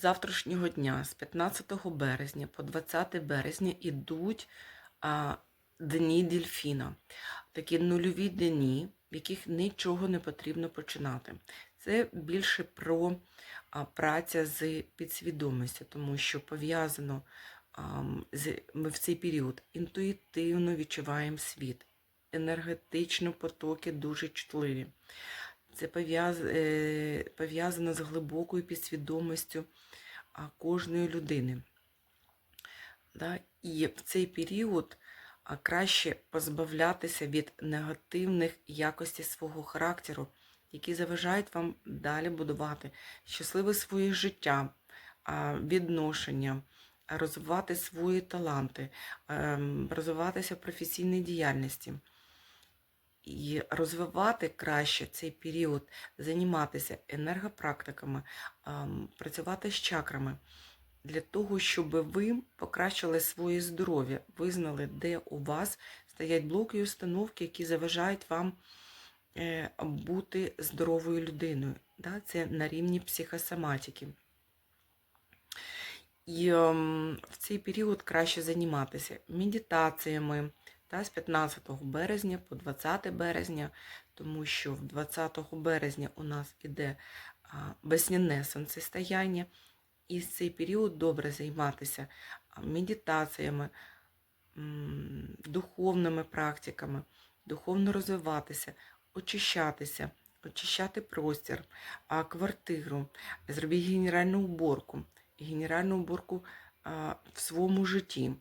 завтрашнього дня, з 15 березня по 20 березня, ідуть а, дні дельфіна. Такі нульові дні, в яких нічого не потрібно починати. Це більше про а, праця з підсвідомістю, тому що пов'язано з, ми в цей період інтуїтивно відчуваємо світ. Енергетично потоки дуже чутливі. Це е, пов'язано з глибокою підсвідомістю кожної людини. І в цей період краще позбавлятися від негативних якостей свого характеру, які заважають вам далі будувати щасливе своє життя, відношення, розвивати свої таланти, ем, розвиватися в професійній діяльності. І розвивати краще цей період, займатися енергопрактиками, працювати з чакрами для того, щоб ви покращили своє здоров'я, визнали, де у вас стоять блоки і установки, які заважають вам е, бути здоровою людиною. Це на рівні психосоматики. І ем, в цей період краще займатися медитаціями та з 15 березня по 20 березня, тому що 20 березня у нас іде весняне сонцестояння, і в цей період добре займатися медитаціями, духовними практиками, духовно розвиватися, очищатися, очищати простір, квартиру, зробіть генеральну уборку, генеральну уборку в своєму житті.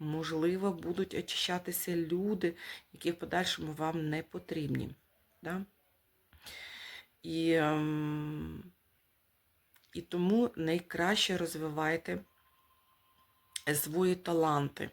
Можливо, будуть очищатися люди, які в подальшому вам не потрібні. Да? І, ем, і тому найкраще розвивайте свої таланти.